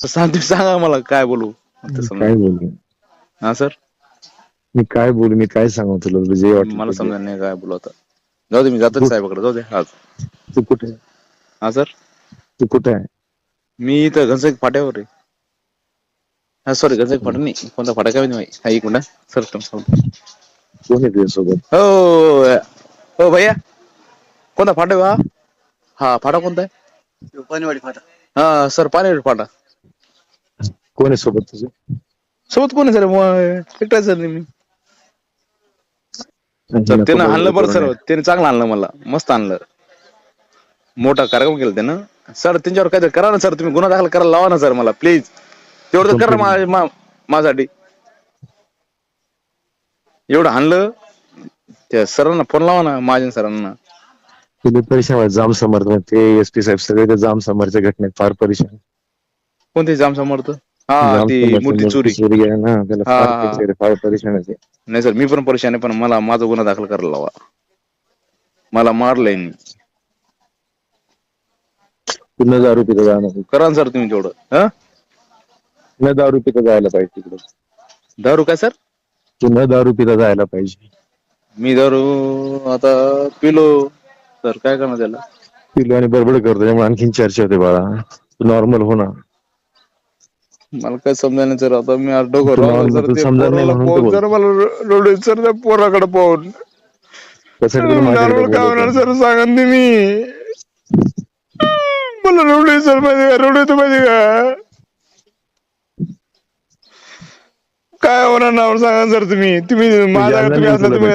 तर सांग सांगा मला काय बोलू. काय बोलू? हा सर? मी काय बोलू मी काय सांगू तुला? तुला जे वाटलं मला ते. समजा नाही काय बोलू आता. जाऊ दे मी जातो साहेबाकडे. जाऊ दे हा तू कुठे? आहे? हा सर? तू कुठे आहे? मी इथं घनसाई फाट्यावर आहे. हा सॉरी घनसाई फाटा नाही. कोणता फाटा काय माहिती? नाही. हा एक मिनिट सर कोण आहे तुझ्यासोबत? हो हो भैया. कोणता फाटा आहे हा? हा फाटा कोणता आहे? पाणीवाडी फाटा. हा सर पाणी फाटा. कोण आहे सोबत तुझे? सोबत कोण आहे सर मग एकटाच सर मी. सर त्यानं आणलं बरं सर. त्याने चांगलं आणलं मला. मस्त आणलं. मोठा कार्यक्रम केला त्यानं. सर त्यांच्यावर काहीतरी करा ना सर. तुम्ही गुन्हा दाखल करायला लावा ना सर मला प्लीज. तेवढं तर करा मा- मा- माझ्यासाठी. एवढं आणलं. त्या सरांना फोन लावा ना महाजन सरांना. तुम्ही परेशान व्हा, जाम समर्थ ते एस पी साहेब सगळे ते जाम समर्थच्या घटनेत फार परेशान कोणते जाम समर्थ? हा जाम ती समर्थ मूर्ती चोरी. चोरी आहे ना त्याला हा, फार हा. परेशान आहे, फार परेशान आहे ते. नाही सर मी पण परेशान आहे पण मला माझा गुन्हा दाखल करायला लावा. मला मारलंय मी. न दारू पिता जाणार करा ना सर तुम्ही तेवढं. हा? न दारू पिता जायला पाहिजे तिकडे. दारू काय सर? न दारू पिता जायला पाहिजे. मी दारू आता पिलो. सर काय करणार त्याला? पिलो आणि बडबड करतो त्यामुळे आणखीन चर्चा होते बाळा. तू नॉर्मल हो ना. मला काय समजा नाही सर आता मी लावलं नॉर्मल सर तू ते समजत नाही पोराला म्हणून पाहून तर सर मला रडू सर त्या पोराकडे पाहून. काय होणार. सर सांगा ना तुम्ही. मला रडू सर माहिती का? रडू येतो माहिती का? काय होणार नाव सांगा सर तुम्ही. तुम्ही माझ्या तुम्ही असला तुम्ही.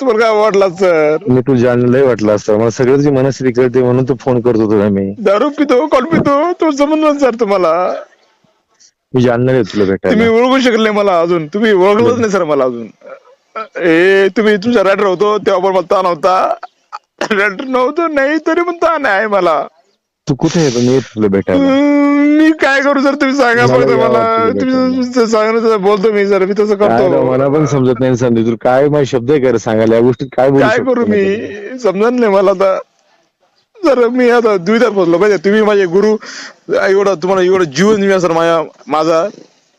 तुम्हाला काय वाटला सर मी तू जाणलं लय वाटलं असतं. मला सगळं तुझी मनस्थिती कळते म्हणून तू फोन करतो तुला मी? दारू पितो कॉल पितो तो समजलं सर तुम्हाला. मी जाणणार आहे तुला तुम्ही भेटायला ओळखू शकले नाही मला अजून. तुम्ही ओळखलंच नाही सर मला अजून. ए तुम्ही तुमचा रायडर होतो तेव्हा पण मला ताण होता. रायडर नव्हतो नाही तरी पण ताण आहे मला. तू कुठे पण मी येतो तुला भेटायला. अं, मी काय करू सर? तुम्ही सांगा मला फक्त यावं मला. तुम्ही तुमचं सांगा ना, बोलतो मी सर मी तसं काय राव, करतो मला पण समजत नाही संधी तुला काय माझे शब्द आहे का रे सांगायला? या गोष्टीत काय बोलू काय शकतो करू मी? मी? समजत नाही मला आता. सर मी आता द्विधात पोहोचलो पाहिजे तुम्ही माझे गुरु एवढं तुम्हाला एवढं जीवन दिला सर माझ्या माझा.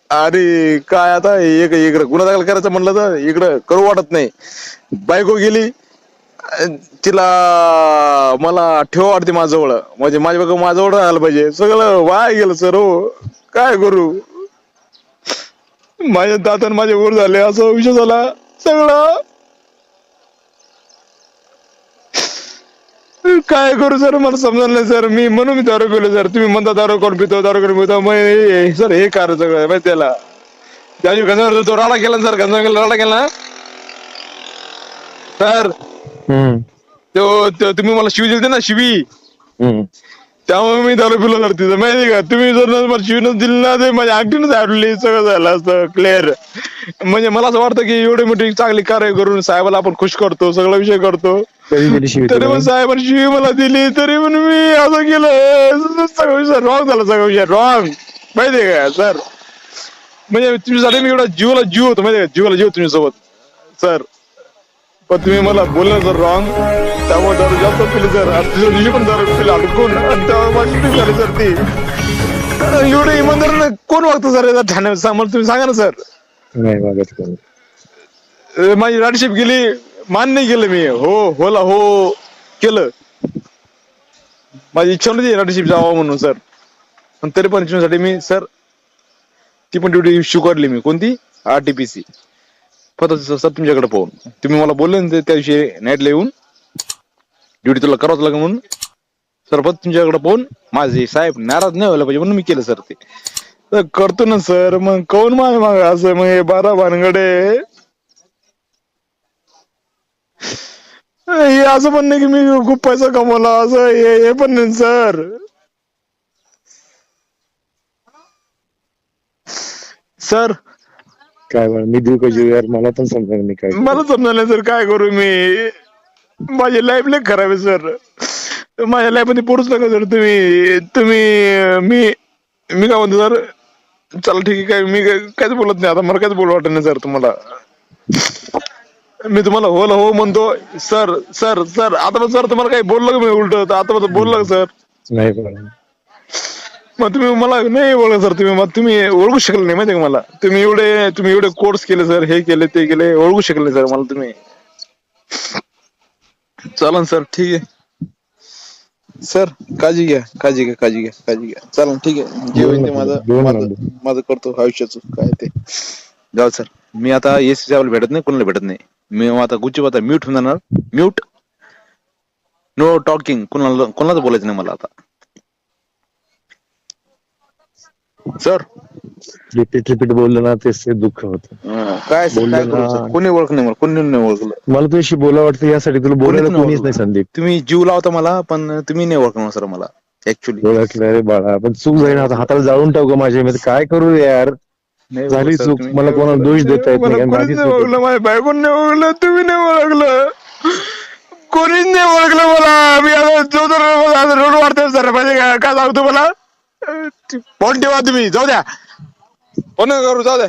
अरे काय आता एक इकडं गुन्हा दाखल करायचं म्हणलं तर इकडं करू वाटत नाही. बायको गेली तिला मला ठेव वाटते माझ्याजवळ. म्हणजे माझ्या बायको माझ्याजवळ राहायला पाहिजे. सगळं वाया गेलं सर हो. काय करू माझ्या दातन माझे वर झाले असं विषय झाला. सगळं काय करू सर? मला समजलं नाही सर. मी म्हणून मी दारू पिलो सर. तुम्ही म्हणता दारू कोण पितो दारू कोण पितो? मग हे- सर हे कार सगळं आहे माहिती त्याला. त्या दिवशी गंजावर तो राडा केला ना सर गंजावर राडा केला ना. सर हम्म, तो तो तुम्ही मला शिवी दिली ना शिवी. हम्म. त्यामुळे मी दारू पिलो सर तिथं. माहिती का? तुम्ही जर मला शिवीनच दिली ना ते माझ्या अंगठीनच आडली सगळं झालं असतं क्लिअर म्हणजे मला असं वाटतं की एवढी मोठी चांगली कार्य करून साहेबाला आपण खुश करतो सगळा विषय करतो. कधी दिली शिवी तरी तुला? पण साहेबांनी शिवी मला दिली तरी पण मी असं केलं. सगळं विषय रॉंग झाला सगळं विषय रॉंग माहितीये का सर? म्हणजे तुमच्यासाठी मी एवढा जीवाला जीव होतो माहितीये का? जीवाला जीव तुमच्यासोबत सर पण तुम्ही मला बोललं सर रॉंग त्यामुळे दारू जास्त पिली सर आणि दुसऱ्या दिवशी पण दारू पिली अडकून आणि तेव्हा माझी झाली सर ती. एवढं इमानदार कोण वागतं सर याचा ठाणे मला तुम्ही सांगा ना सर. नाही मागत कोणी. अ, माझी राडशिप गेली मान्य केलं मी. हो होला हो केलं. माझी इच्छा नव्हती एनआरटीशिप जावं म्हणून सर. पण तरी पण इच्छेसाठी मी सर ती पण ड्युटी स्वीकारली मी. कोणती? आरटीपीसी फक्त सर तुमच्याकडे पाहून. तुम्ही मला बोलले ना त्या दिवशी नाईटला येऊन. ड्युटी तुला करावंच लागेल म्हणून. सर पत तुमच्याकडे पाहून. माझे साहेब नाराज नाही व्हायला पाहिजे म्हणून मी केलं सर ते. तर करतो ना सर. मग कौन माग माग? असं मग हे बारा भानगडे. हे असं पण नाही की मी खूप पैसा कमवला असं हे हे पण नाही सर. सर. काय बरं, मी देऊ का जीव यार मला पण समजा मी काय. मला समजा नाही सर काय करू मी? माझी लाईफ लय खराब आहे सर. माझ्या लाईफमध्ये पोरूच नका सर तुम्ही तुम्ही मी मी काय म्हणतो सर? चला ठीक आहे काय मी काय- काहीच बोलत नाही आता मला काहीच बोलू वाटत नाही सर तुम्हाला. मी तुम्हाला हो हो म्हणतो. सर सर सर आता सर तुम्हाला काही बोललं का मी उलट? आता पण बोललं का सर? नाही. मग तुम्ही मला नाही ओळख सर तुम्ही. मग तुम्ही ओळखू शकले नाही माहिती का मला? तुम्ही एवढे तुम्ही एवढे कोर्स केले सर हे केले ते केले ओळखू शकले नाही सर मला तुम्ही. चालन सर ठीक आहे. सर काळजी घ्या काळजी घ्या काळजी घ्या काळजी घ्या. चालन ठीक आहे. जे होईल ते माझं माझं. माझं करतो आयुष्याचं काय ते. जाऊ सर मी आता एस भेटत नाही कोणाला भेटत नाही. मी आता गुच्ची आता म्यूट होऊन जाणार. म्यूट नो टॉकिंग कोणाला कोणालाच बोलायचं नाही मला आता. सर रिपीट रिपीट बोललं ना तेच ते दुःख होत. काय सर काय बोललो करू ना. कोणी ओळख नाही मला? कोणी नाही ओळखलं. मला तुझ्याशी बोला वाटतं यासाठी तुला बोलायला कोणीच कोणीच नाही ओळखलं. संदीप. तुम्ही जीव लावता मला पण तुम्ही नाही ओळखणार सर मला. ऍक्च्युली ओळखलं रे बाळा पण चूक झाली ना आता हाताला जाळून टाकू माझ्या मी आता काय करू रे यार? झाली चूक. मला कोणाला दोष देता येत नाही. माझी चूक आहे. ओळखलं माझ्या बायकोन नाही ओळखलं तुम्ही नाही ओळखलं. कोणीच नाही ओळखलं मला. मी आता जो तर आता रोड वाढतोय सर म्हणजे काय काय सांगतो मला फोन ठेवा तुम्ही जाऊ द्या. फोन नका करू जाऊ द्या.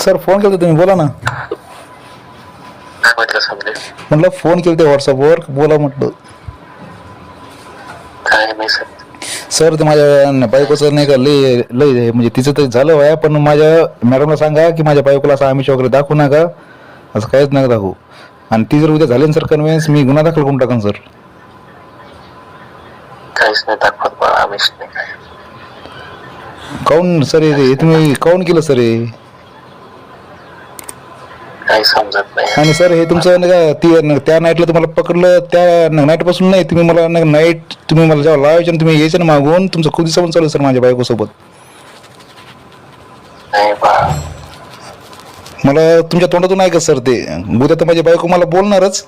सर फोन केला तुम्ही बोला ना. म्हटलं संदीप म्हटलं फोन केलं ते व्हॉट्सअपवर बोला म्हटलं. काय नाही सर. सर ते माझ्या बायकोचं नाही का लय लय म्हणजे तिचं तर झालं वया पण माझ्या मॅडमला सांगा की माझ्या बायकोला असं आमिष वगैरे दाखवू नका. असं काहीच नका दाखवू. आणि ती जर उद्या झाली ना सर कन्व्हिन्स मी गुन्हा दाखल करून टाकन सर. काहीच नाही दाखवत मला आमिष नाही. काय काऊन सर हे तुम्ही काऊन केलं सर हे काही समजत नाही आणि सर हे तुमचं नाही का ती त्या नाईटला तुम्हाला पकडलं त्या नाईटपासून नाही तुम्ही मला नाईट तुम्ही मला जेव्हा लावायचे ना तुम्ही यायचे ना मागून तुमचं खुदी समोर चालू आहे सर माझ्या बायकोसोबत. नाही मला तुमच्या तोंडातून ऐकत सर ते. उद्या तर माझी बायको मला बोलणारच.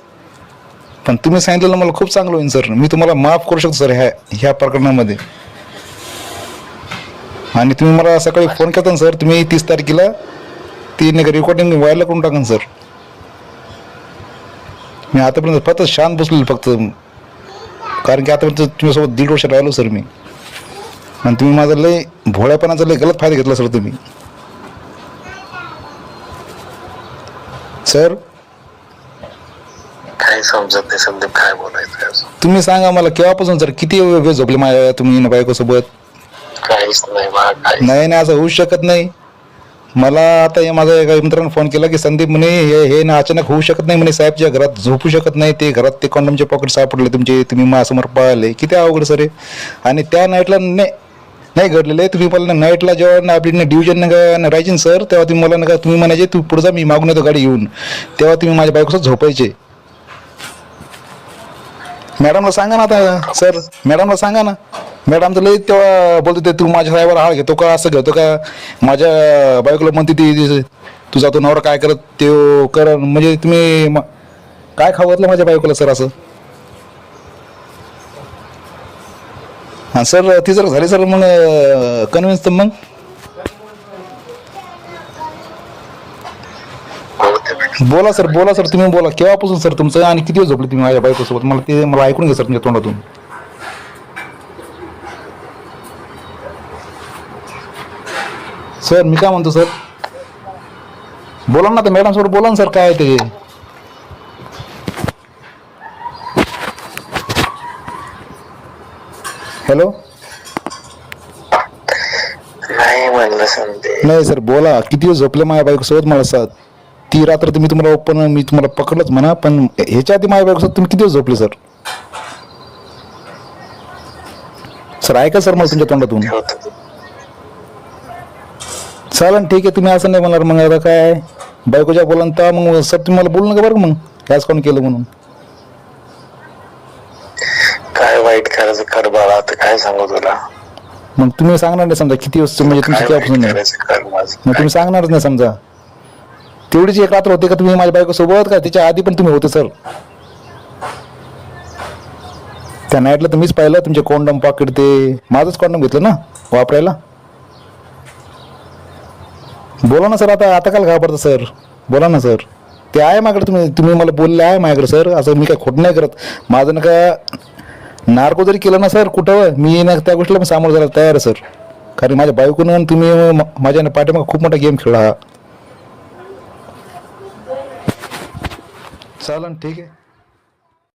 पण तुम्ही सांगितलेलं मला खूप चांगलं होईल सर. मी तुम्हाला माफ करू शकतो सर ह्या ह्या प्रकरणामध्ये. आणि तुम्ही मला सकाळी फोन केला ना सर तुम्ही तीस तारखेला ती नाही का रेकॉर्डिंग व्हायला करून टाका सर. मी आतापर्यंत फक्त शांत बसलेलो फक्त. कारण की आतापर्यंत तुमच्यासोबत दीड वर्ष राहिलो सर मी. आणि तुम्ही माझा लय भोळ्यापणाचा लय गलत फायदा घेतला सर तुम्ही. सर? काही समजत नाही संदीप काय बोलायचं. तुम्ही सांगा मला केव्हापासून सर किती वेळ झोपले माझ्या तुम्ही न बायकोसोबत काहीच नाही नाही असं होऊ शकत नाही. मला आता हे माझ्या एका मित्रानं फोन केला की संदीप म्हणे हे हे ना अचानक होऊ शकत नाही म्हणे साहेबच्या घरात झोपू शकत नाही ते घरात ते कॉन्डमचे पॉकेट सापडले तुमचे तुम्ही माझ्यासमोर पाहिले. किती अवघड सर आहे आणि त्या नाईटला नाही नाही घडलेलं. आहे तुम्ही मला नाईटला जेव्हा ना आपली डिव्हिजन राहायचे ना सर तेव्हा तुम्ही मला नका तुम्ही म्हणायचे तू पुढे जा मी मागून येतो गाडी येऊन तेव्हा तुम्ही माझ्या बायकोसोबत झोपायचे. मॅडमला सांगा ना आता सर. मॅडमला सांगा ना. मॅडम तर लई तेव्हा बोलतो ते तू माझ्या साहेबाला हाळ घेतो का? असं घेतो का? माझ्या बायकोला म्हणते ती तुझा तो नवरा काय करत ते कर. म्हणजे तुम्ही काय खाऊ माझ्या बायकोला सर असं? हां सर ती जर झाली सर मग कन्व्हिन्स तर मग. बोला सर बोला सर तुम्ही बोला. केव्हापासून सर तुमचं आणि किती दिवस झोपले तुम्ही माझ्या बायकोसोबत? मला ते मला ऐकून घ्या सर तुमच्या तोंडातून. सर मी काय म्हणतो सर? बोला ना तर मॅडम सोबत बोला ना सर काय ते? हॅलो? नाही म्हणलं संदीप नाही सर बोला. किती दिवस झोपले माझ्या बायकोसोबत? मला साथ ती रात्र तुम्ही तुम्हाला ओपन मी तुम्हाला पकडलंच म्हणा पण ह्याच्या आधी माझ्या बायकोसोबत तुम्ही किती दिवस झोपले सर? सर ऐका सर मला तुमच्या तोंडातून. चालेल ठीक आहे तुम्ही असं नाही म्हणणार मग आता काय बायकोच्या बोला तर मग सर तुम्ही मला बोलू नका बरं मग? ह्याच कोण केलं म्हणून. काय वाईट करायचं कर बाळा आता काय सांगू तुला? मग तुम्ही सांगणार नाही समजा किती दिवस म्हणजे तुमची काय वाईट नाही मग तुम्ही सांगणारच नाही समजा. तेवढीच एक रात्र होते का तुम्ही माझ्या बायकोसोबत? का त्याच्या आधी पण तुम्ही होते सर? त्या नाईटला तुम्हीच पाहिलं तुमचे कोंडम पाकिट ते. माझंच कोंडम घेतलं ना वापरायला? बोला ना सर आता आता काल घाबरतं सर. बोला ना सर. ते आहे माझ्याकडे तुम्ही तुम्ही मला बोलले आहे माझ्याकडे सर. असं मी काय खोट नाही करत. माझं ना का नार्को जरी केलं ना सर कुठं मी ना त्या गोष्टीला पण सामोरं जायला तयार आहे सर. कारण माझ्या बायकोनं आणि तुम्ही माझ्या पाठीमागे खूप मोठा गेम खेळला हा. चालन ठीक आहे.